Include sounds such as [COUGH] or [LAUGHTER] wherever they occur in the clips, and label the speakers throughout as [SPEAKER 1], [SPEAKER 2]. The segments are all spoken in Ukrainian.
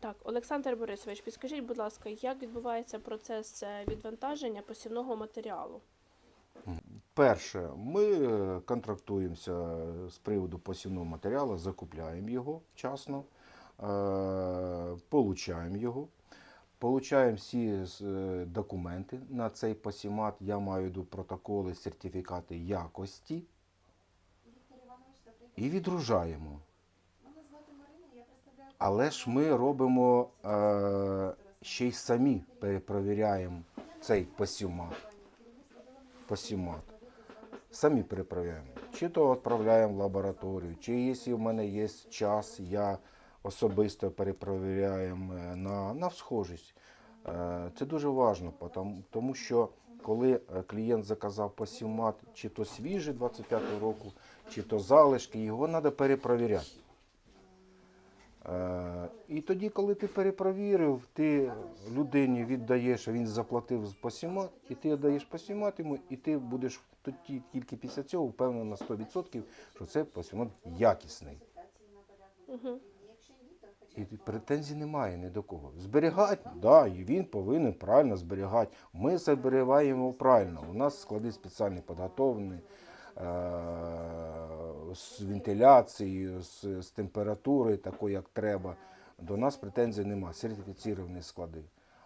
[SPEAKER 1] Так, Олександр Борисович, підскажіть, будь ласка, як відбувається процес е, відвантаження посівного матеріалу?
[SPEAKER 2] Перше, ми е, контрактуємося з приводу посівного матеріалу, закупляємо його вчасно, е, получаємо його, получаємо всі документи на цей посімат. Я маю виду протоколи, сертифікати якості і відгружаємо. Але ж ми робимо е, ще й самі перепровіряємо цей посімат. посімат. Самі переправляємо. Чи то відправляємо в лабораторію, чи якщо в мене є час, я особисто перепровіряємо е, на, на схожість. Е, Це дуже важливо, тому, що коли е, клієнт заказав посівмат, чи то свіжий 25-го року, чи то залишки, його треба перепровіряти. Е, І тоді, коли ти перепровірив, ти людині віддаєш, він заплатив посімат, і ти віддаєш посімат йому, і ти будеш тоді тільки після цього впевнений на 100%, що це посімат якісний.
[SPEAKER 1] Угу.
[SPEAKER 2] І претензій немає ні до кого. Зберігати, да, і він повинен правильно зберігати. Ми зберігаємо правильно. У нас склади спеціально підготовлені е- з вентиляцією, з, з температурою, такою, як треба. До нас претензій немає. Сертифіціровані склади.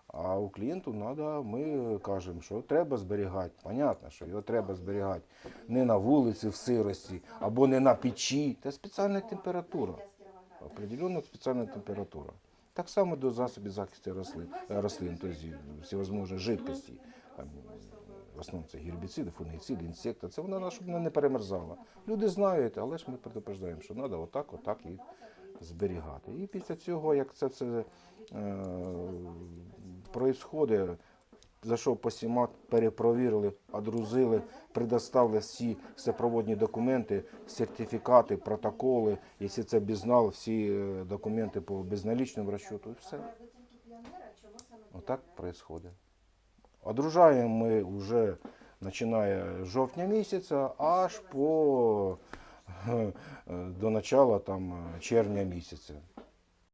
[SPEAKER 2] А у клієнту треба, ми кажемо, що треба зберігати. Понятно, що його треба зберігати не на вулиці в сирості або не на печі. Це спеціальна температура определенна спеціальна температура. Так само до засобів захисту рослин, рослин тобто всевозможні жидкості. В основному це гербіциди, фунгіциди, інсекти. Це вона щоб вона не перемерзала. Люди знають, але ж ми предупреждаємо, що треба отак, отак і зберігати. І після цього, як це все е, проїсходить, зайшов посімат, перепровірили, одрузили, предоставили всі супроводні документи, сертифікати, протоколи, якщо це безнал, всі е, документи по безналічному розчету, і все. Отак відбувається. Одружаємо ми вже починає з жовтня місяця аж по [LAUGHS] до начала там, червня місяця.